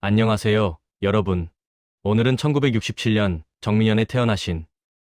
안녕하세요, 여러분. 오늘은 1967년 정민년에 태어나신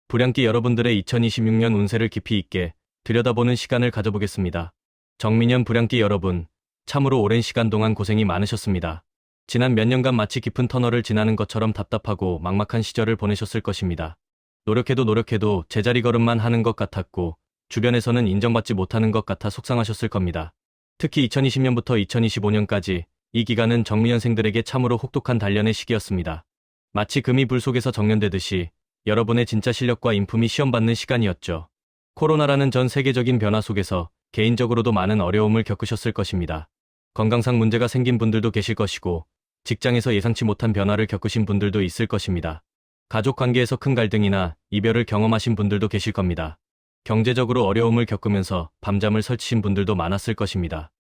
불량기 여러분들의 2026년 운세를 깊이 있게 들여다보는 시간을 가져보겠습니다. 정민년 불량기 여러분, 참으로 오랜 시간 동안 고생이 많으셨습니다. 지난 몇 년간 마치 깊은 터널을 지나는 것처럼 답답하고 막막한 시절을 보내셨을 것입니다. 노력해도 노력해도 제자리 걸음만 하는 것 같았고, 주변에서는 인정받지 못하는 것 같아 속상하셨을 겁니다. 특히 2020년부터 2025년까지 이 기간은 정미연생들에게 참으로 혹독한 단련의 시기였습니다. 마치 금이 불 속에서 정련되듯이 여러분의 진짜 실력과 인품이 시험받는 시간이었죠. 코로나라는 전 세계적인 변화 속에서 개인적으로도 많은 어려움을 겪으셨을 것입니다. 건강상 문제가 생긴 분들도 계실 것이고, 직장에서 예상치 못한 변화를 겪으신 분들도 있을 것입니다. 가족 관계에서 큰 갈등이나 이별을 경험하신 분들도 계실 겁니다. 경제적으로 어려움을 겪으면서 밤잠을 설치신 분들도 많았을 것입니다.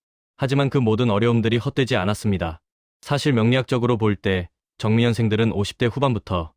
하지만 그 모든 어려움들이 헛되지 않았습니다. 사실 명리학적으로 볼 때 정미연생들은 50대 후반부터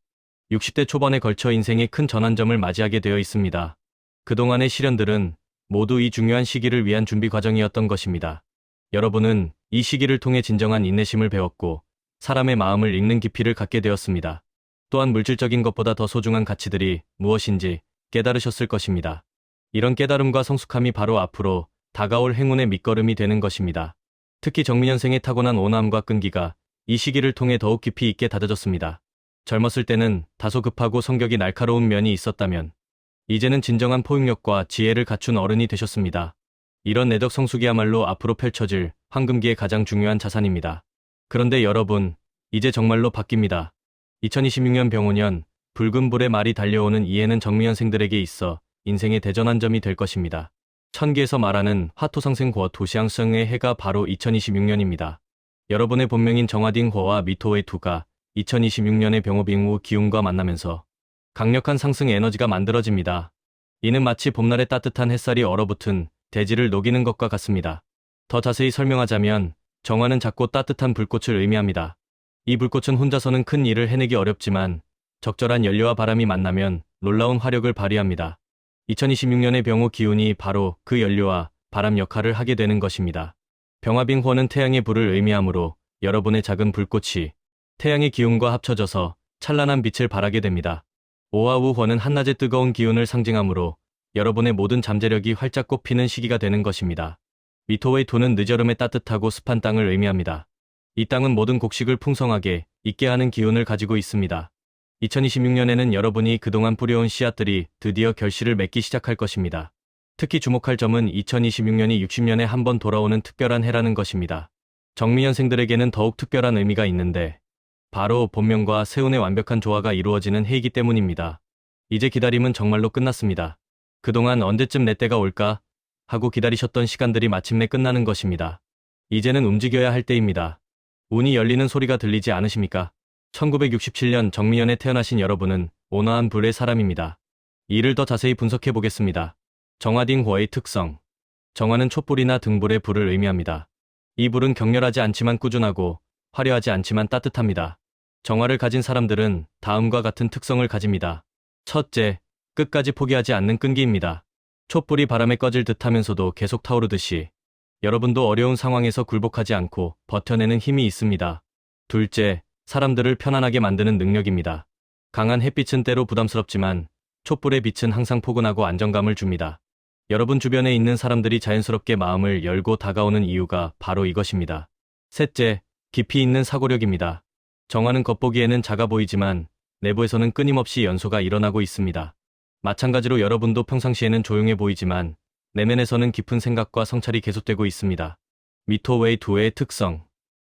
60대 초반에 걸쳐 인생의 큰 전환점을 맞이하게 되어 있습니다. 그동안의 시련들은 모두 이 중요한 시기를 위한 준비 과정이었던 것입니다. 여러분은 이 시기를 통해 진정한 인내심을 배웠고 사람의 마음을 읽는 깊이를 갖게 되었습니다. 또한 물질적인 것보다 더 소중한 가치들이 무엇인지 깨달으셨을 것입니다. 이런 깨달음과 성숙함이 바로 앞으로 다가올 행운의 밑거름이 되는 것입니다. 특히 정민현생의 타고난 오남과 끈기가 이 시기를 통해 더욱 깊이 있게 다져졌습니다. 젊었을 때는 다소 급하고 성격이 날카로운 면이 있었다면 이제는 진정한 포용력과 지혜를 갖춘 어른이 되셨습니다. 이런 내적 성숙이야말로 앞으로 펼쳐질 황금기의 가장 중요한 자산입니다. 그런데 여러분, 이제 정말로 바뀝니다. 2026년 병오년 붉은 불의 말이 달려오는 이해는 정미연생들에게 있어 인생의 대전환점이 될 것입니다. 천기에서 말하는 화토상생과 도시양성의 해가 바로 2026년입니다. 여러분의 본명인 정화딩호와 미토의 두가 2026년의 병호빙후 기운과 만나면서 강력한 상승 에너지가 만들어집니다. 이는 마치 봄날의 따뜻한 햇살이 얼어붙은 대지를 녹이는 것과 같습니다. 더 자세히 설명하자면 정화는 작고 따뜻한 불꽃을 의미합니다. 이 불꽃은 혼자서는 큰 일을 해내기 어렵지만 적절한 연료와 바람이 만나면 놀라운 화력을 발휘합니다. 2026년의 병호 기운이 바로 그 연료와 바람 역할을 하게 되는 것입니다. 병화빙호는 태양의 불을 의미하므로 여러분의 작은 불꽃이 태양의 기운과 합쳐져서 찬란한 빛을 발하게 됩니다. 오아우호는 한낮의 뜨거운 기운을 상징하므로 여러분의 모든 잠재력이 활짝 꽃피는 시기가 되는 것입니다. 미토의 도는 늦여름의 따뜻하고 습한 땅을 의미합니다. 이 땅은 모든 곡식을 풍성하게 있게 하는 기운을 가지고 있습니다. 2026년에는 여러분이 그동안 뿌려온 씨앗들이 드디어 결실을 맺기 시작할 것입니다. 특히 주목할 점은 2026년이 60년에 한 번 돌아오는 특별한 해라는 것입니다. 정미연생들에게는 더욱 특별한 의미가 있는데 바로 본명과 세운의 완벽한 조화가 이루어지는 해이기 때문입니다. 이제 기다림은 정말로 끝났습니다. 그동안 언제쯤 내 때가 올까 하고 기다리셨던 시간들이 마침내 끝나는 것입니다. 이제는 움직여야 할 때입니다. 운이 열리는 소리가 들리지 않으십니까? 1967년 정미연에 태어나신 여러분은 온화한 불의 사람입니다. 이를 더 자세히 분석해 보겠습니다. 정화딩호의 특성. 정화는 촛불이나 등불의 불을 의미합니다. 이 불은 격렬하지 않지만 꾸준하고 화려하지 않지만 따뜻합니다. 정화를 가진 사람들은 다음과 같은 특성을 가집니다. 첫째, 끝까지 포기하지 않는 끈기입니다. 촛불이 바람에 꺼질 듯 하면서도 계속 타오르듯이 여러분도 어려운 상황에서 굴복하지 않고 버텨내는 힘이 있습니다. 둘째, 사람들을 편안하게 만드는 능력입니다. 강한 햇빛은 때로 부담스럽지만 촛불의 빛은 항상 포근하고 안정감을 줍니다. 여러분 주변에 있는 사람들이 자연스럽게 마음을 열고 다가오는 이유가 바로 이것입니다. 셋째, 깊이 있는 사고력입니다. 정화는 겉보기에는 작아 보이지만 내부에서는 끊임없이 연소가 일어나고 있습니다. 마찬가지로 여러분도 평상시에는 조용해 보이지만 내면에서는 깊은 생각과 성찰이 계속되고 있습니다. 미토웨이 두의 특성.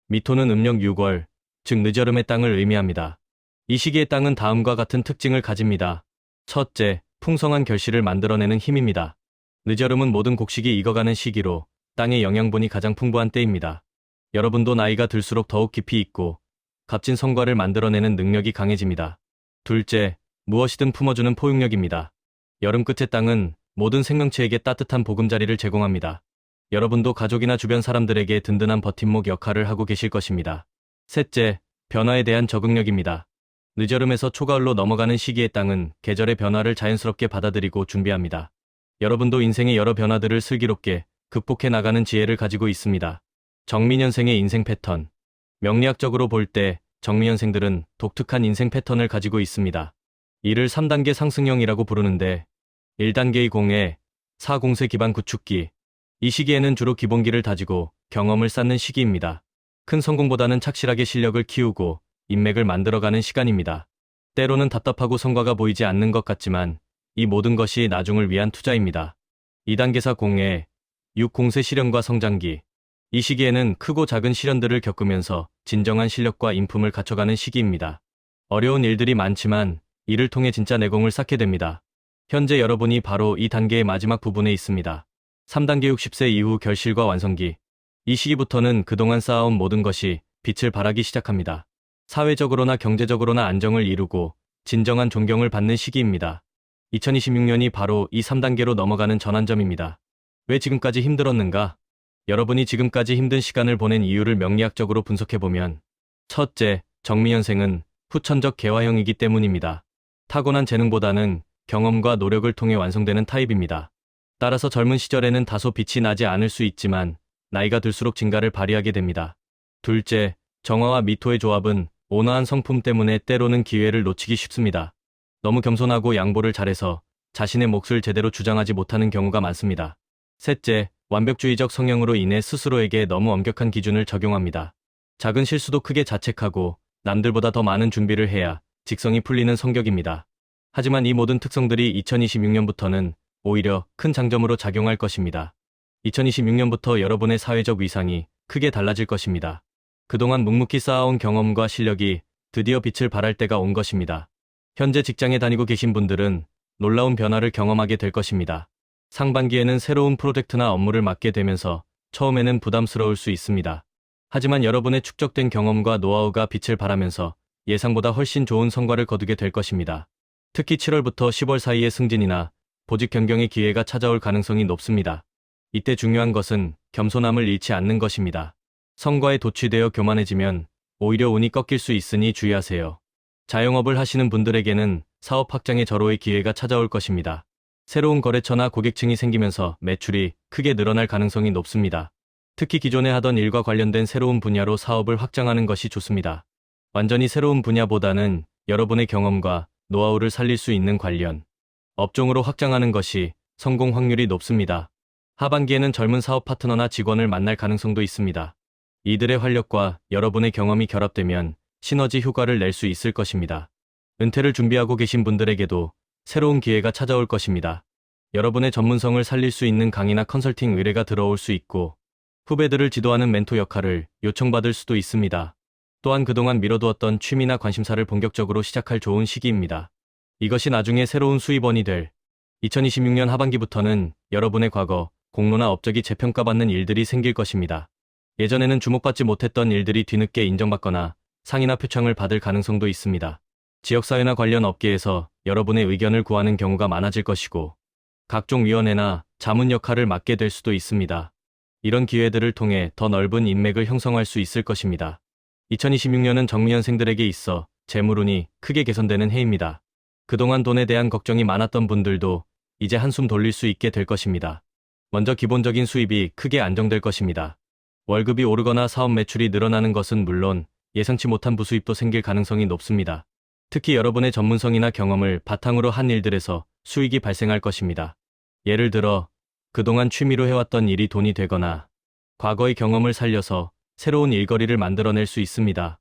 미토는 음력 6월, 즉 늦여름의 땅을 의미합니다. 이 시기의 땅은 다음과 같은 특징을 가집니다. 첫째, 풍성한 결실을 만들어내는 힘입니다. 늦여름은 모든 곡식이 익어가는 시기로 땅의 영양분이 가장 풍부한 때입니다. 여러분도 나이가 들수록 더욱 깊이 있고 값진 성과를 만들어내는 능력이 강해집니다. 둘째, 무엇이든 품어주는 포용력입니다. 여름 끝의 땅은 모든 생명체에게 따뜻한 보금자리를 제공합니다. 여러분도 가족이나 주변 사람들에게 든든한 버팀목 역할을 하고 계실 것입니다. 셋째, 변화에 대한 적응력입니다. 늦여름에서 초가을로 넘어가는 시기의 땅은 계절의 변화를 자연스럽게 받아들이고 준비합니다. 여러분도 인생의 여러 변화들을 슬기롭게 극복해 나가는 지혜를 가지고 있습니다. 정민현생의 인생 패턴. 명리학적으로 볼 때 정미연생들은 독특한 인생 패턴을 가지고 있습니다. 이를 3단계 상승형이라고 부르는데 1단계의 공해, 4공세 기반 구축기. 이 시기에는 주로 기본기를 다지고 경험을 쌓는 시기입니다. 큰 성공보다는 착실하게 실력을 키우고 인맥을 만들어가는 시간입니다. 때로는 답답하고 성과가 보이지 않는 것 같지만 이 모든 것이 나중을 위한 투자입니다. 2단계사 공해, 6공세 실현과 성장기. 이 시기에는 크고 작은 시련들을 겪으면서 진정한 실력과 인품을 갖춰가는 시기입니다. 어려운 일들이 많지만 이를 통해 진짜 내공을 쌓게 됩니다. 현재 여러분이 바로 이 단계의 마지막 부분에 있습니다. 3단계 60세 이후 결실과 완성기. 이 시기부터는 그동안 쌓아온 모든 것이 빛을 발하기 시작합니다. 사회적으로나 경제적으로나 안정을 이루고 진정한 존경을 받는 시기입니다. 2026년이 바로 이 3단계로 넘어가는 전환점입니다. 왜 지금까지 힘들었는가? 여러분이 지금까지 힘든 시간을 보낸 이유를 명리학적으로 분석해보면 첫째, 정미현생은 후천적 개화형이기 때문입니다. 타고난 재능보다는 경험과 노력을 통해 완성되는 타입입니다. 따라서 젊은 시절에는 다소 빛이 나지 않을 수 있지만 나이가 들수록 진가를 발휘하게 됩니다. 둘째, 정화와 미토의 조합은 온화한 성품 때문에 때로는 기회를 놓치기 쉽습니다. 너무 겸손하고 양보를 잘해서 자신의 몫을 제대로 주장하지 못하는 경우가 많습니다. 셋째, 완벽주의적 성향으로 인해 스스로에게 너무 엄격한 기준을 적용합니다. 작은 실수도 크게 자책하고 남들보다 더 많은 준비를 해야 직성이 풀리는 성격입니다. 하지만 이 모든 특성들이 2026년부터는 오히려 큰 장점으로 작용할 것입니다. 2026년부터 여러분의 사회적 위상이 크게 달라질 것입니다. 그동안 묵묵히 쌓아온 경험과 실력이 드디어 빛을 발할 때가 온 것입니다. 현재 직장에 다니고 계신 분들은 놀라운 변화를 경험하게 될 것입니다. 상반기에는 새로운 프로젝트나 업무를 맡게 되면서 처음에는 부담스러울 수 있습니다. 하지만 여러분의 축적된 경험과 노하우가 빛을 발하면서 예상보다 훨씬 좋은 성과를 거두게 될 것입니다. 특히 7월부터 10월 사이의 승진이나 보직 변경의 기회가 찾아올 가능성이 높습니다. 이때 중요한 것은 겸손함을 잃지 않는 것입니다. 성과에 도취되어 교만해지면 오히려 운이 꺾일 수 있으니 주의하세요. 자영업을 하시는 분들에게는 사업 확장의 절호의 기회가 찾아올 것입니다. 새로운 거래처나 고객층이 생기면서 매출이 크게 늘어날 가능성이 높습니다. 특히 기존에 하던 일과 관련된 새로운 분야로 사업을 확장하는 것이 좋습니다. 완전히 새로운 분야보다는 여러분의 경험과 노하우를 살릴 수 있는 관련 업종으로 확장하는 것이 성공 확률이 높습니다. 하반기에는 젊은 사업 파트너나 직원을 만날 가능성도 있습니다. 이들의 활력과 여러분의 경험이 결합되면 시너지 효과를 낼 수 있을 것입니다. 은퇴를 준비하고 계신 분들에게도 새로운 기회가 찾아올 것입니다. 여러분의 전문성을 살릴 수 있는 강의나 컨설팅 의뢰가 들어올 수 있고 후배들을 지도하는 멘토 역할을 요청받을 수도 있습니다. 또한 그동안 미뤄두었던 취미나 관심사를 본격적으로 시작할 좋은 시기입니다. 이것이 나중에 새로운 수입원이 될 2026년 하반기부터는 여러분의 과거, 공로나 업적이 재평가받는 일들이 생길 것입니다. 예전에는 주목받지 못했던 일들이 뒤늦게 인정받거나 상이나 표창을 받을 가능성도 있습니다. 지역사회나 관련 업계에서 여러분의 의견을 구하는 경우가 많아질 것이고 각종 위원회나 자문 역할을 맡게 될 수도 있습니다. 이런 기회들을 통해 더 넓은 인맥을 형성할 수 있을 것입니다. 2026년은 정미연생들에게 있어 재물운이 크게 개선되는 해입니다. 그동안 돈에 대한 걱정이 많았던 분들도 이제 한숨 돌릴 수 있게 될 것입니다. 먼저 기본적인 수입이 크게 안정될 것입니다. 월급이 오르거나 사업 매출이 늘어나는 것은 물론 예상치 못한 부수입도 생길 가능성이 높습니다. 특히 여러분의 전문성이나 경험을 바탕으로 한 일들에서 수익이 발생할 것입니다. 예를 들어 그동안 취미로 해왔던 일이 돈이 되거나 과거의 경험을 살려서 새로운 일거리를 만들어낼 수 있습니다.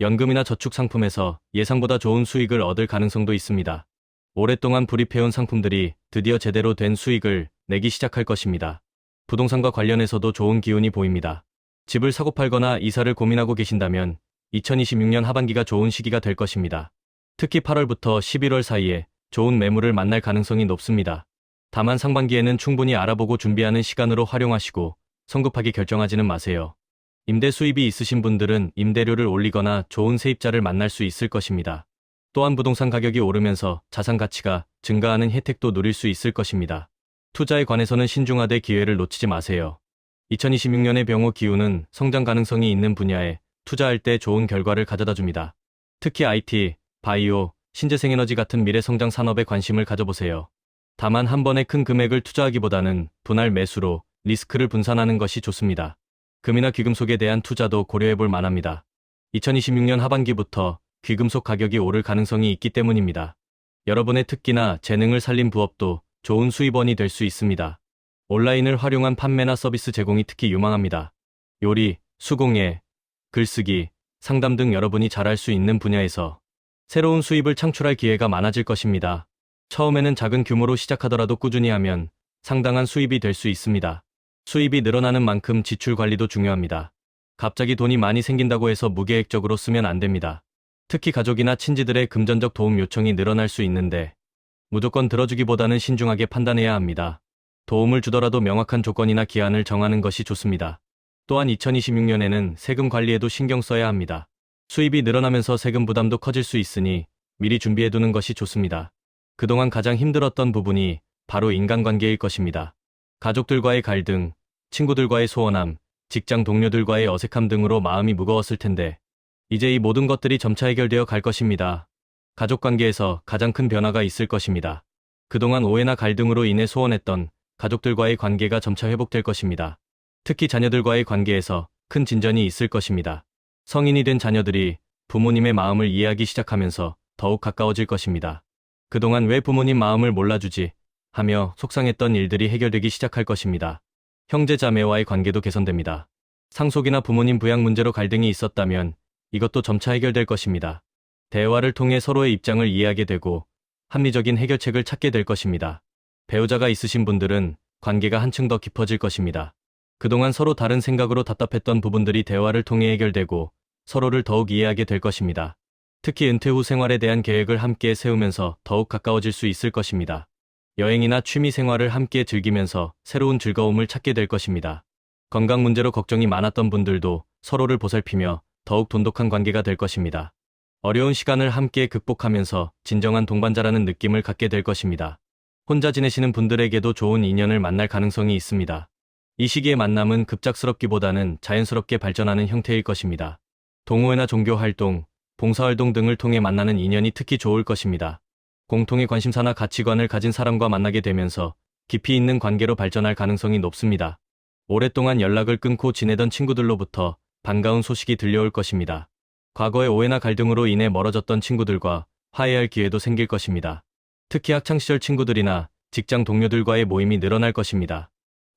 연금이나 저축 상품에서 예상보다 좋은 수익을 얻을 가능성도 있습니다. 오랫동안 불입해온 상품들이 드디어 제대로 된 수익을 내기 시작할 것입니다. 부동산과 관련해서도 좋은 기운이 보입니다. 집을 사고 팔거나 이사를 고민하고 계신다면 2026년 하반기가 좋은 시기가 될 것입니다. 특히 8월부터 11월 사이에 좋은 매물을 만날 가능성이 높습니다. 다만 상반기에는 충분히 알아보고 준비하는 시간으로 활용하시고 성급하게 결정하지는 마세요. 임대 수입이 있으신 분들은 임대료를 올리거나 좋은 세입자를 만날 수 있을 것입니다. 또한 부동산 가격이 오르면서 자산 가치가 증가하는 혜택도 누릴 수 있을 것입니다. 투자에 관해서는 신중하되 기회를 놓치지 마세요. 2026년의 병호 기후는 성장 가능성이 있는 분야에 투자할 때 좋은 결과를 가져다 줍니다. 특히 IT, 바이오, 신재생에너지 같은 미래 성장 산업에 관심을 가져보세요. 다만 한 번에 큰 금액을 투자하기보다는 분할 매수로 리스크를 분산하는 것이 좋습니다. 금이나 귀금속에 대한 투자도 고려해 볼 만합니다. 2026년 하반기부터 귀금속 가격이 오를 가능성이 있기 때문입니다. 여러분의 특기나 재능을 살린 부업도 좋은 수입원이 될 수 있습니다. 온라인을 활용한 판매나 서비스 제공이 특히 유망합니다. 요리, 수공예, 글쓰기, 상담 등 여러분이 잘할 수 있는 분야에서 새로운 수입을 창출할 기회가 많아질 것입니다. 처음에는 작은 규모로 시작하더라도 꾸준히 하면 상당한 수입이 될 수 있습니다. 수입이 늘어나는 만큼 지출 관리도 중요합니다. 갑자기 돈이 많이 생긴다고 해서 무계획적으로 쓰면 안 됩니다. 특히 가족이나 친지들의 금전적 도움 요청이 늘어날 수 있는데 무조건 들어주기보다는 신중하게 판단해야 합니다. 도움을 주더라도 명확한 조건이나 기한을 정하는 것이 좋습니다. 또한 2026년에는 세금 관리에도 신경 써야 합니다. 수입이 늘어나면서 세금 부담도 커질 수 있으니 미리 준비해두는 것이 좋습니다. 그동안 가장 힘들었던 부분이 바로 인간관계일 것입니다. 가족들과의 갈등, 친구들과의 소원함, 직장 동료들과의 어색함 등으로 마음이 무거웠을 텐데, 이제 이 모든 것들이 점차 해결되어 갈 것입니다. 가족 관계에서 가장 큰 변화가 있을 것입니다. 그동안 오해나 갈등으로 인해 소원했던 가족들과의 관계가 점차 회복될 것입니다. 특히 자녀들과의 관계에서 큰 진전이 있을 것입니다. 성인이 된 자녀들이 부모님의 마음을 이해하기 시작하면서 더욱 가까워질 것입니다. 그동안 왜 부모님 마음을 몰라주지 하며 속상했던 일들이 해결되기 시작할 것입니다. 형제 자매와의 관계도 개선됩니다. 상속이나 부모님 부양 문제로 갈등이 있었다면 이것도 점차 해결될 것입니다. 대화를 통해 서로의 입장을 이해하게 되고 합리적인 해결책을 찾게 될 것입니다. 배우자가 있으신 분들은 관계가 한층 더 깊어질 것입니다. 그동안 서로 다른 생각으로 답답했던 부분들이 대화를 통해 해결되고 서로를 더욱 이해하게 될 것입니다. 특히 은퇴 후 생활에 대한 계획을 함께 세우면서 더욱 가까워질 수 있을 것입니다. 여행이나 취미 생활을 함께 즐기면서 새로운 즐거움을 찾게 될 것입니다. 건강 문제로 걱정이 많았던 분들도 서로를 보살피며 더욱 돈독한 관계가 될 것입니다. 어려운 시간을 함께 극복하면서 진정한 동반자라는 느낌을 갖게 될 것입니다. 혼자 지내시는 분들에게도 좋은 인연을 만날 가능성이 있습니다. 이 시기의 만남은 급작스럽기보다는 자연스럽게 발전하는 형태일 것입니다. 동호회나 종교 활동, 봉사활동 등을 통해 만나는 인연이 특히 좋을 것입니다. 공통의 관심사나 가치관을 가진 사람과 만나게 되면서 깊이 있는 관계로 발전할 가능성이 높습니다. 오랫동안 연락을 끊고 지내던 친구들로부터 반가운 소식이 들려올 것입니다. 과거의 오해나 갈등으로 인해 멀어졌던 친구들과 화해할 기회도 생길 것입니다. 특히 학창시절 친구들이나 직장 동료들과의 모임이 늘어날 것입니다.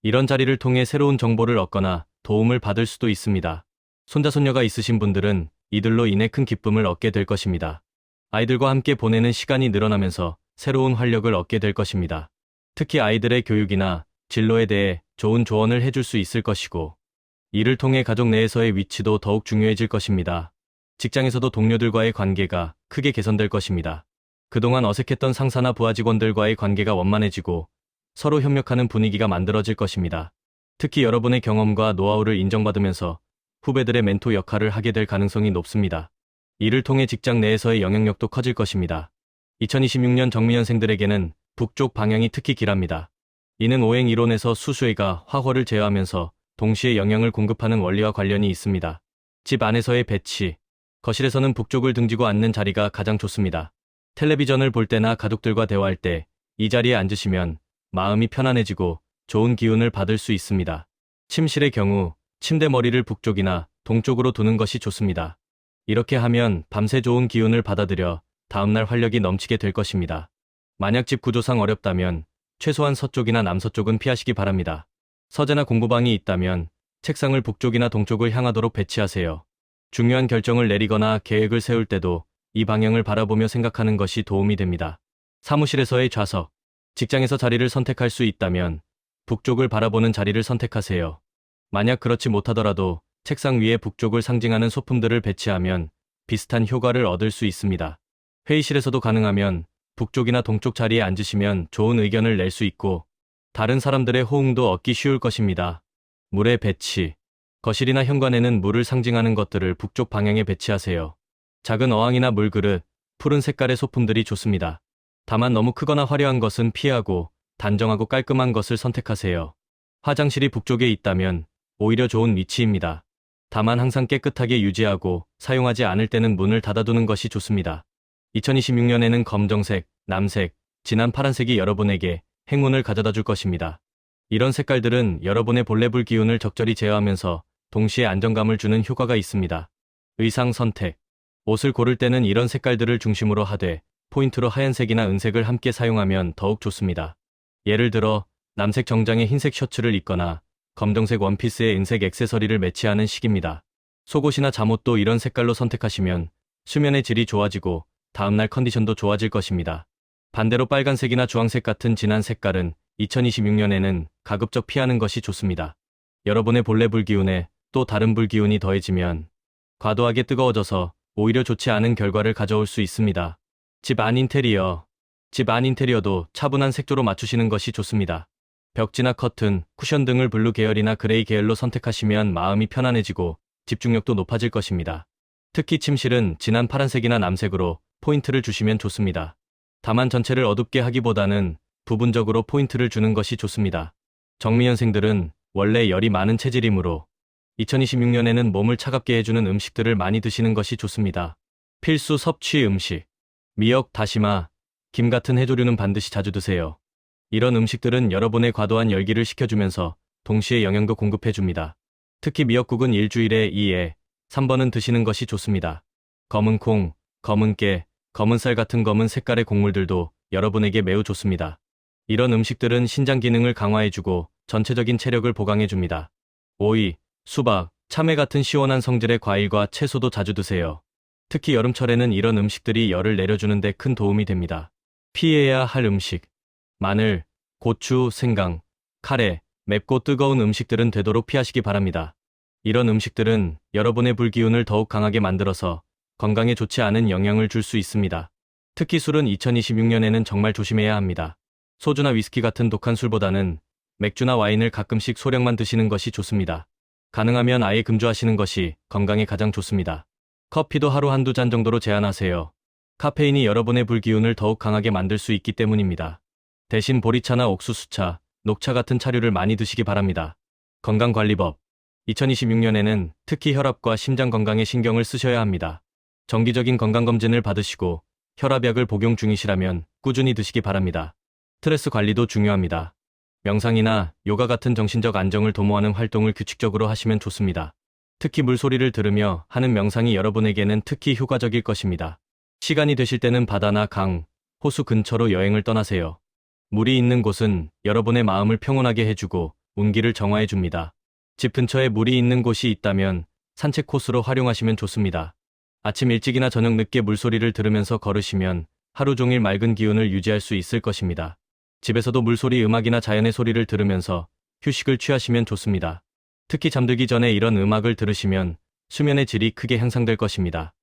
이런 자리를 통해 새로운 정보를 얻거나 도움을 받을 수도 있습니다. 손자손녀가 있으신 분들은 이들로 인해 큰 기쁨을 얻게 될 것입니다. 아이들과 함께 보내는 시간이 늘어나면서 새로운 활력을 얻게 될 것입니다. 특히 아이들의 교육이나 진로에 대해 좋은 조언을 해줄 수 있을 것이고, 이를 통해 가족 내에서의 위치도 더욱 중요해질 것입니다. 직장에서도 동료들과의 관계가 크게 개선될 것입니다. 그동안 어색했던 상사나 부하 직원들과의 관계가 원만해지고 서로 협력하는 분위기가 만들어질 것입니다. 특히 여러분의 경험과 노하우를 인정받으면서 후배들의 멘토 역할을 하게 될 가능성이 높습니다. 이를 통해 직장 내에서의 영향력도 커질 것입니다. 2026년 정미년생들에게는 북쪽 방향이 특히 길합니다. 이는 오행 이론에서 수수회가 화호를 제어하면서 동시에 영향을 공급하는 원리와 관련이 있습니다. 집 안에서의 배치, 거실에서는 북쪽을 등지고 앉는 자리가 가장 좋습니다. 텔레비전을 볼 때나 가족들과 대화할 때 이 자리에 앉으시면 마음이 편안해지고 좋은 기운을 받을 수 있습니다. 침실의 경우 침대 머리를 북쪽이나 동쪽으로 두는 것이 좋습니다. 이렇게 하면 밤새 좋은 기운을 받아들여 다음날 활력이 넘치게 될 것입니다. 만약 집 구조상 어렵다면 최소한 서쪽이나 남서쪽은 피하시기 바랍니다. 서재나 공부방이 있다면 책상을 북쪽이나 동쪽을 향하도록 배치하세요. 중요한 결정을 내리거나 계획을 세울 때도 이 방향을 바라보며 생각하는 것이 도움이 됩니다. 사무실에서의 좌석, 직장에서 자리를 선택할 수 있다면 북쪽을 바라보는 자리를 선택하세요. 만약 그렇지 못하더라도 책상 위에 북쪽을 상징하는 소품들을 배치하면 비슷한 효과를 얻을 수 있습니다. 회의실에서도 가능하면 북쪽이나 동쪽 자리에 앉으시면 좋은 의견을 낼 수 있고 다른 사람들의 호응도 얻기 쉬울 것입니다. 물의 배치. 거실이나 현관에는 물을 상징하는 것들을 북쪽 방향에 배치하세요. 작은 어항이나 물그릇, 푸른 색깔의 소품들이 좋습니다. 다만 너무 크거나 화려한 것은 피하고 단정하고 깔끔한 것을 선택하세요. 화장실이 북쪽에 있다면 오히려 좋은 위치입니다. 다만 항상 깨끗하게 유지하고 사용하지 않을 때는 문을 닫아두는 것이 좋습니다. 2026년에는 검정색, 남색, 진한 파란색이 여러분에게 행운을 가져다 줄 것입니다. 이런 색깔들은 여러분의 본래불 기운을 적절히 제어하면서 동시에 안정감을 주는 효과가 있습니다. 의상 선택. 옷을 고를 때는 이런 색깔들을 중심으로 하되 포인트로 하얀색이나 은색을 함께 사용하면 더욱 좋습니다. 예를 들어 남색 정장에 흰색 셔츠를 입거나 검정색 원피스에 은색 액세서리를 매치하는 식입니다. 속옷이나 잠옷도 이런 색깔로 선택하시면 수면의 질이 좋아지고 다음날 컨디션도 좋아질 것입니다. 반대로 빨간색이나 주황색 같은 진한 색깔은 2026년에는 가급적 피하는 것이 좋습니다. 여러분의 본래 불기운에 또 다른 불기운이 더해지면 과도하게 뜨거워져서 오히려 좋지 않은 결과를 가져올 수 있습니다. 집 안 인테리어. 집 안 인테리어도 차분한 색조로 맞추시는 것이 좋습니다. 벽지나 커튼, 쿠션 등을 블루 계열이나 그레이 계열로 선택하시면 마음이 편안해지고 집중력도 높아질 것입니다. 특히 침실은 진한 파란색이나 남색으로 포인트를 주시면 좋습니다. 다만 전체를 어둡게 하기보다는 부분적으로 포인트를 주는 것이 좋습니다. 정미연생들은 원래 열이 많은 체질이므로 2026년에는 몸을 차갑게 해주는 음식들을 많이 드시는 것이 좋습니다. 필수 섭취 음식. 미역, 다시마, 김 같은 해조류는 반드시 자주 드세요. 이런 음식들은 여러분의 과도한 열기를 식혀주면서 동시에 영양도 공급해줍니다. 특히 미역국은 일주일에 2에 3번은 드시는 것이 좋습니다. 검은 콩, 검은 깨, 검은 쌀 같은 검은 색깔의 곡물들도 여러분에게 매우 좋습니다. 이런 음식들은 신장 기능을 강화해주고 전체적인 체력을 보강해줍니다. 오이, 수박, 참외 같은 시원한 성질의 과일과 채소도 자주 드세요. 특히 여름철에는 이런 음식들이 열을 내려주는 데 큰 도움이 됩니다. 피해야 할 음식. 마늘, 고추, 생강, 카레, 맵고 뜨거운 음식들은 되도록 피하시기 바랍니다. 이런 음식들은 여러분의 불기운을 더욱 강하게 만들어서 건강에 좋지 않은 영향을 줄 수 있습니다. 특히 술은 2026년에는 정말 조심해야 합니다. 소주나 위스키 같은 독한 술보다는 맥주나 와인을 가끔씩 소량만 드시는 것이 좋습니다. 가능하면 아예 금주하시는 것이 건강에 가장 좋습니다. 커피도 하루 한두 잔 정도로 제한하세요. 카페인이 여러분의 불기운을 더욱 강하게 만들 수 있기 때문입니다. 대신 보리차나 옥수수차, 녹차 같은 차류를 많이 드시기 바랍니다. 건강관리법 2026년에는 특히 혈압과 심장 건강에 신경을 쓰셔야 합니다. 정기적인 건강검진을 받으시고 혈압약을 복용 중이시라면 꾸준히 드시기 바랍니다. 스트레스 관리도 중요합니다. 명상이나 요가 같은 정신적 안정을 도모하는 활동을 규칙적으로 하시면 좋습니다. 특히 물소리를 들으며 하는 명상이 여러분에게는 특히 효과적일 것입니다. 시간이 되실 때는 바다나 강, 호수 근처로 여행을 떠나세요. 물이 있는 곳은 여러분의 마음을 평온하게 해주고 운기를 정화해 줍니다. 집 근처에 물이 있는 곳이 있다면 산책 코스로 활용하시면 좋습니다. 아침 일찍이나 저녁 늦게 물소리를 들으면서 걸으시면 하루 종일 맑은 기운을 유지할 수 있을 것입니다. 집에서도 물소리 음악이나 자연의 소리를 들으면서 휴식을 취하시면 좋습니다. 특히 잠들기 전에 이런 음악을 들으시면 수면의 질이 크게 향상될 것입니다.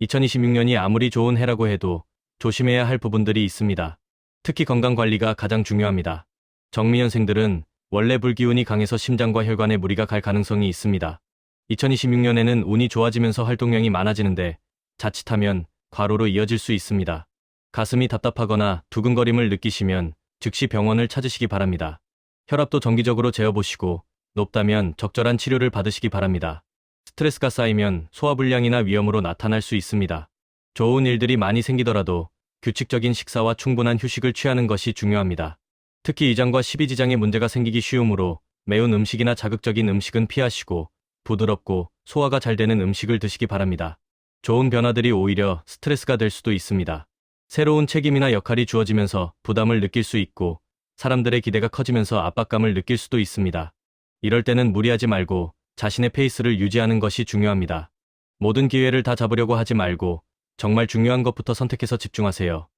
2026년이 아무리 좋은 해라고 해도 조심해야 할 부분들이 있습니다. 특히 건강관리가 가장 중요합니다. 정미연생들은 원래 불기운이 강해서 심장과 혈관에 무리가 갈 가능성이 있습니다. 2026년에는 운이 좋아지면서 활동량이 많아지는데 자칫하면 과로로 이어질 수 있습니다. 가슴이 답답하거나 두근거림을 느끼시면 즉시 병원을 찾으시기 바랍니다. 혈압도 정기적으로 재어보시고 높다면 적절한 치료를 받으시기 바랍니다. 스트레스가 쌓이면 소화불량이나 위험으로 나타날 수 있습니다. 좋은 일들이 많이 생기더라도 규칙적인 식사와 충분한 휴식을 취하는 것이 중요합니다. 특히 이장과 십이지장에 문제가 생기기 쉬우므로 매운 음식이나 자극적인 음식은 피하시고 부드럽고 소화가 잘 되는 음식을 드시기 바랍니다. 좋은 변화들이 오히려 스트레스가 될 수도 있습니다. 새로운 책임이나 역할이 주어지면서 부담을 느낄 수 있고 사람들의 기대가 커지면서 압박감을 느낄 수도 있습니다. 이럴 때는 무리하지 말고 자신의 페이스를 유지하는 것이 중요합니다. 모든 기회를 다 잡으려고 하지 말고 정말 중요한 것부터 선택해서 집중하세요.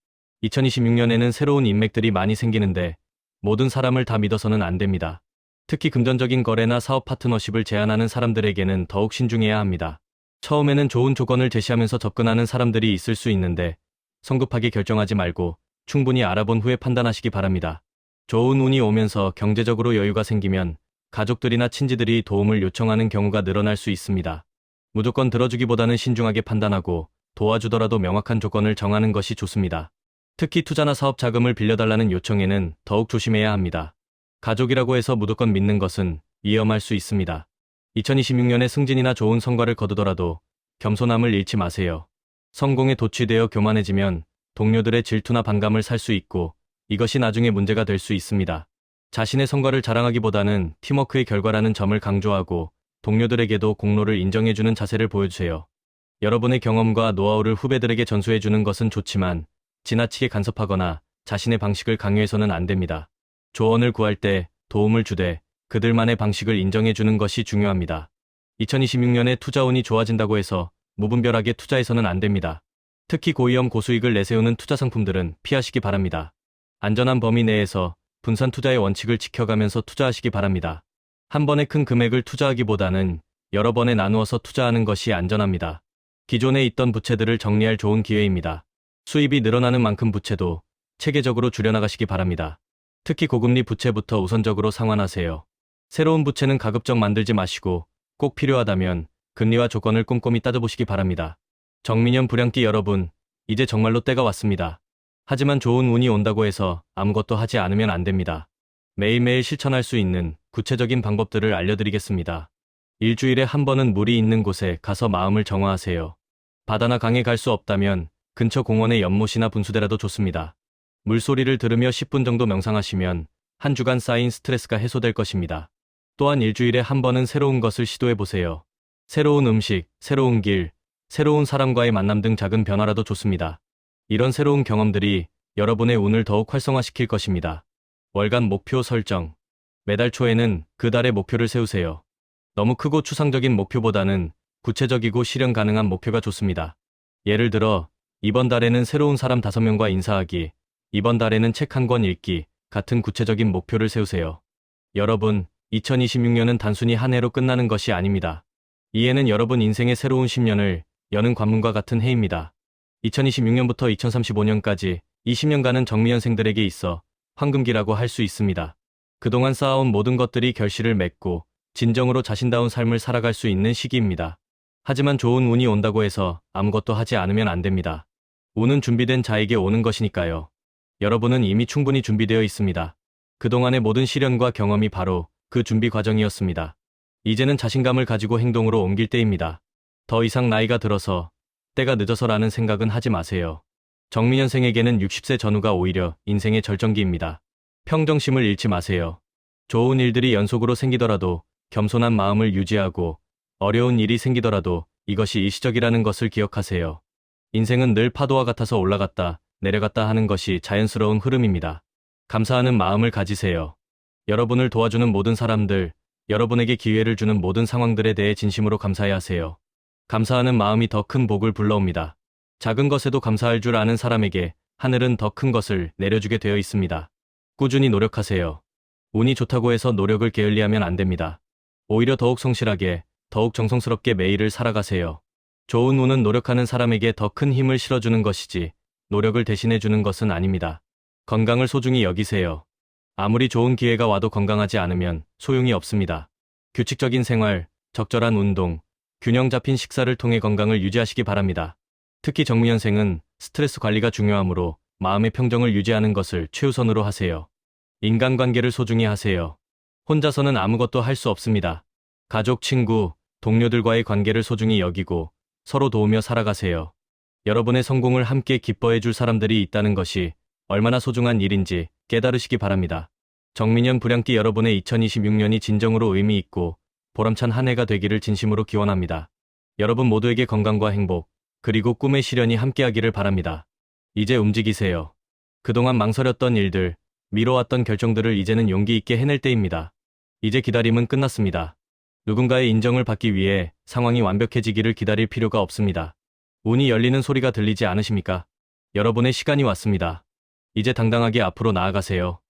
2026년에는 새로운 인맥들이 많이 생기는데 모든 사람을 다 믿어서는 안 됩니다. 특히 금전적인 거래나 사업 파트너십을 제안하는 사람들에게는 더욱 신중해야 합니다. 처음에는 좋은 조건을 제시하면서 접근하는 사람들이 있을 수 있는데 성급하게 결정하지 말고 충분히 알아본 후에 판단하시기 바랍니다. 좋은 운이 오면서 경제적으로 여유가 생기면 가족들이나 친지들이 도움을 요청하는 경우가 늘어날 수 있습니다. 무조건 들어주기보다는 신중하게 판단하고 도와주더라도 명확한 조건을 정하는 것이 좋습니다. 특히 투자나 사업 자금을 빌려달라는 요청에는 더욱 조심해야 합니다. 가족이라고 해서 무조건 믿는 것은 위험할 수 있습니다. 2026년에 승진이나 좋은 성과를 거두더라도 겸손함을 잃지 마세요. 성공에 도취되어 교만해지면 동료들의 질투나 반감을 살 수 있고 이것이 나중에 문제가 될 수 있습니다. 자신의 성과를 자랑하기보다는 팀워크의 결과라는 점을 강조하고 동료들에게도 공로를 인정해주는 자세를 보여주세요. 여러분의 경험과 노하우를 후배들에게 전수해 주는 것은 좋지만 지나치게 간섭하거나 자신의 방식을 강요해서는 안 됩니다. 조언을 구할 때 도움을 주되 그들만의 방식을 인정해 주는 것이 중요합니다. 2026년에 투자운이 좋아진다고 해서 무분별하게 투자해서는 안 됩니다. 특히 고위험 고수익을 내세우는 투자 상품들은 피하시기 바랍니다. 안전한 범위 내에서 분산 투자의 원칙을 지켜가면서 투자하시기 바랍니다. 한 번에 큰 금액을 투자하기보다는 여러 번에 나누어서 투자하는 것이 안전합니다. 기존에 있던 부채들을 정리할 좋은 기회입니다. 수입이 늘어나는 만큼 부채도 체계적으로 줄여나가시기 바랍니다. 특히 고금리 부채부터 우선적으로 상환하세요. 새로운 부채는 가급적 만들지 마시고 꼭 필요하다면 금리와 조건을 꼼꼼히 따져보시기 바랍니다. 정민현 불량기 여러분, 이제 정말로 때가 왔습니다. 하지만 좋은 운이 온다고 해서 아무것도 하지 않으면 안 됩니다. 매일매일 실천할 수 있는 구체적인 방법들을 알려드리겠습니다. 일주일에 한 번은 물이 있는 곳에 가서 마음을 정화하세요. 바다나 강에 갈 수 없다면 근처 공원의 연못이나 분수대라도 좋습니다. 물소리를 들으며 10분 정도 명상하시면 한 주간 쌓인 스트레스가 해소될 것입니다. 또한 일주일에 한 번은 새로운 것을 시도해 보세요. 새로운 음식, 새로운 길, 새로운 사람과의 만남 등 작은 변화라도 좋습니다. 이런 새로운 경험들이 여러분의 운을 더욱 활성화시킬 것입니다. 월간 목표 설정. 매달 초에는 그 달의 목표를 세우세요. 너무 크고 추상적인 목표보다는 구체적이고 실현 가능한 목표가 좋습니다. 예를 들어, 이번 달에는 새로운 사람 5명과 인사하기, 이번 달에는 책 한 권 읽기 같은 구체적인 목표를 세우세요. 여러분, 2026년은 단순히 한 해로 끝나는 것이 아닙니다. 이 해는 여러분 인생의 새로운 10년을 여는 관문과 같은 해입니다. 2026년부터 2035년까지 20년간은 정미연생들에게 있어 황금기라고 할 수 있습니다. 그동안 쌓아온 모든 것들이 결실을 맺고 진정으로 자신다운 삶을 살아갈 수 있는 시기입니다. 하지만 좋은 운이 온다고 해서 아무것도 하지 않으면 안 됩니다. 운은 준비된 자에게 오는 것이니까요. 여러분은 이미 충분히 준비되어 있습니다. 그동안의 모든 시련과 경험이 바로 그 준비 과정이었습니다. 이제는 자신감을 가지고 행동으로 옮길 때입니다. 더 이상 나이가 들어서 때가 늦어서라는 생각은 하지 마세요. 정민현생에게는 60세 전후가 오히려 인생의 절정기입니다. 평정심을 잃지 마세요. 좋은 일들이 연속으로 생기더라도 겸손한 마음을 유지하고 어려운 일이 생기더라도 이것이 일시적이라는 것을 기억하세요. 인생은 늘 파도와 같아서 올라갔다 내려갔다 하는 것이 자연스러운 흐름입니다. 감사하는 마음을 가지세요. 여러분을 도와주는 모든 사람들, 여러분에게 기회를 주는 모든 상황들에 대해 진심으로 감사해야 하세요. 감사하는 마음이 더 큰 복을 불러옵니다. 작은 것에도 감사할 줄 아는 사람에게 하늘은 더 큰 것을 내려주게 되어 있습니다. 꾸준히 노력하세요. 운이 좋다고 해서 노력을 게을리하면 안 됩니다. 오히려 더욱 성실하게, 더욱 정성스럽게 매일을 살아가세요. 좋은 운은 노력하는 사람에게 더 큰 힘을 실어주는 것이지, 노력을 대신해 주는 것은 아닙니다. 건강을 소중히 여기세요. 아무리 좋은 기회가 와도 건강하지 않으면 소용이 없습니다. 규칙적인 생활, 적절한 운동, 균형 잡힌 식사를 통해 건강을 유지하시기 바랍니다. 특히 정미현생은 스트레스 관리가 중요하므로 마음의 평정을 유지하는 것을 최우선으로 하세요. 인간관계를 소중히 하세요. 혼자서는 아무것도 할 수 없습니다. 가족, 친구, 동료들과의 관계를 소중히 여기고 서로 도우며 살아가세요. 여러분의 성공을 함께 기뻐해 줄 사람들이 있다는 것이 얼마나 소중한 일인지 깨달으시기 바랍니다. 정민현 불량기 여러분의 2026년이 진정으로 의미 있고 보람찬 한 해가 되기를 진심으로 기원합니다. 여러분 모두에게 건강과 행복, 그리고 꿈의 실현이 함께하기를 바랍니다. 이제 움직이세요. 그동안 망설였던 일들, 미뤄왔던 결정들을 이제는 용기 있게 해낼 때입니다. 이제 기다림은 끝났습니다. 누군가의 인정을 받기 위해 상황이 완벽해지기를 기다릴 필요가 없습니다. 운이 열리는 소리가 들리지 않으십니까? 여러분의 시간이 왔습니다. 이제 당당하게 앞으로 나아가세요.